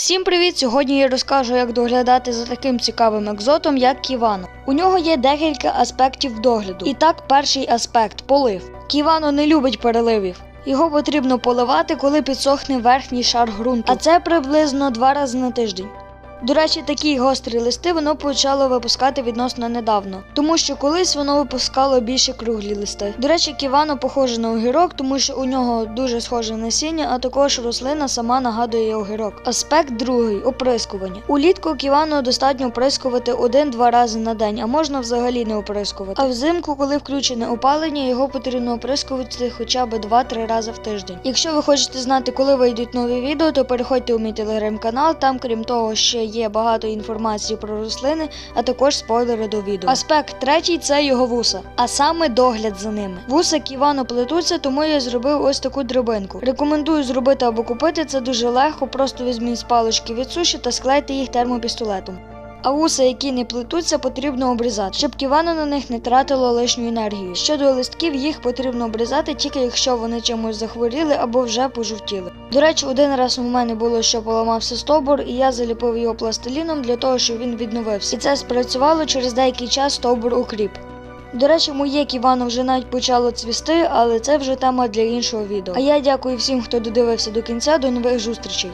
Всім привіт! Сьогодні я розкажу, як доглядати за таким цікавим екзотом, як Ківано. У нього є декілька аспектів догляду. І так, перший аспект полив. Ківано не любить переливів. Його потрібно поливати, коли підсохне верхній шар ґрунту, а це приблизно два рази на тиждень. До речі, такі гострі листи воно почало випускати відносно недавно, тому що колись воно випускало більше круглі листи. До речі, ківано похоже на огірок, тому що у нього дуже схоже насіння, а також рослина сама нагадує огірок. Аспект другий оприскування. Улітку ківано достатньо оприскувати один-два рази на день, а можна взагалі не оприскувати. А взимку, коли включене опалення, його потрібно оприскувати хоча б 2-3 рази в тиждень. Якщо ви хочете знати, коли вийдуть нові відео, то переходьте у мій телеграм-канал. Там, крім того, ще є багато інформації про рослини, а також спойлери до відео. Аспект третій це його вуса, а саме догляд за ними. Вуса ківано плетуться, тому я зробив ось таку драбинку. Рекомендую зробити або купити це дуже легко. Просто візьміть з палички від суші та склейте їх термопістолетом. А вуса, які не плетуться, потрібно обрізати, щоб ківано на них не тратило лишню енергію. Щодо листків, їх потрібно обрізати тільки якщо вони чимось захворіли або вже пожовтіли. До речі, один раз у мене було, що поламався стовбур, і я заліпив його пластиліном для того, щоб він відновився. І це спрацювало через деякий час стовбур укріп. До речі, моє ківано вже навіть почало цвісти, але це вже тема для іншого відео. А я дякую всім, хто додивився до кінця. До нових зустрічей.